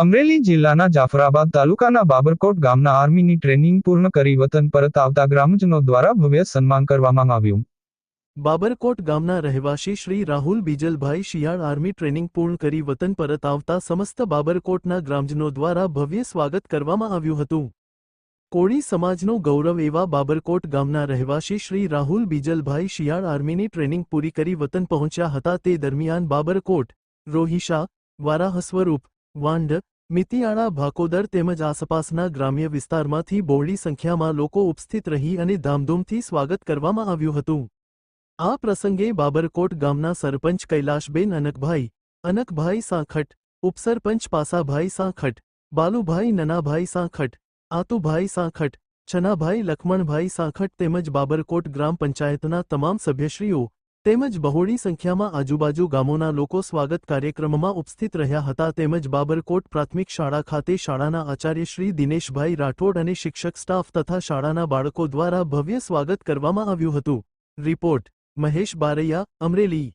અમરેલી જિલ્લાના જાફરાબાદ તાલુકાના બાબરકોટ ગામના આર્મીની ટ્રેનિંગ પૂર્ણ કરી વતન પરત આવતા ગ્રામજનો દ્વારા ભવ્ય સન્માન કરવામાં આવ્યું. બાબરકોટ ગામના રહેવાસી શ્રી રાહુલ બીજલભાઈ શિયાળ આર્મી ટ્રેનિંગ પૂર્ણ કરી વતન પરત આવતા સમસ્ત બાબરકોટના ગ્રામજનો દ્વારા ભવ્ય સ્વાગત કરવામાં આવ્યું હતું. કોળી સમાજનો ગૌરવ એવા બાબરકોટ ગામના રહેવાસી શ્રી રાહુલ બીજલભાઈ શિયાળ આર્મીની ટ્રેનિંગ પૂરી કરી વતન પહોંચ્યા હતા તે દરમિયાન બાબરકોટ, રોહિશા વારાહ સ્વરૂપ વાંડ મિતિયાળા ભાકોદર તેમજ આસપાસના ગ્રામ્ય વિસ્તારમાંથી બહોળી સંખ્યામાં લોકો ઉપસ્થિત રહી અને ધામધૂમથી સ્વાગત કરવામાં આવ્યું હતું. આ પ્રસંગે બાબરકોટ ગામના સરપંચ કૈલાશબેન અનકભાઈ અનકભાઈ સાંખટ ઉપસરપંચ પાસાભાઈ સાંખટ બાલુભાઈ નનાભાઈ સાંખટ આતુભાઈ સાંખટ છનાભાઈ લખમણભાઈ સાંખટ તેમજ બાબરકોટ ગ્રામ પંચાયતના તમામ સભ્યશ્રીઓ તેમજ બહોળી સંખ્યામાં આજુબાજુ ગામોના લોકો સ્વાગત કાર્યક્રમમાં ઉપસ્થિત રહ્યા હતા. તેમજ બાબરકોટ પ્રાથમિક શાળા ખાતે શાળાના આચાર્ય શ્રી દિનેશભાઈ રાઠોડ અને શિક્ષક સ્ટાફ તથા શાળાના બાળકો દ્વારા ભવ્ય સ્વાગત કરવામાં આવ્યું હતું. રિપોર્ટ, મહેશ બારૈયા, અમરેલી.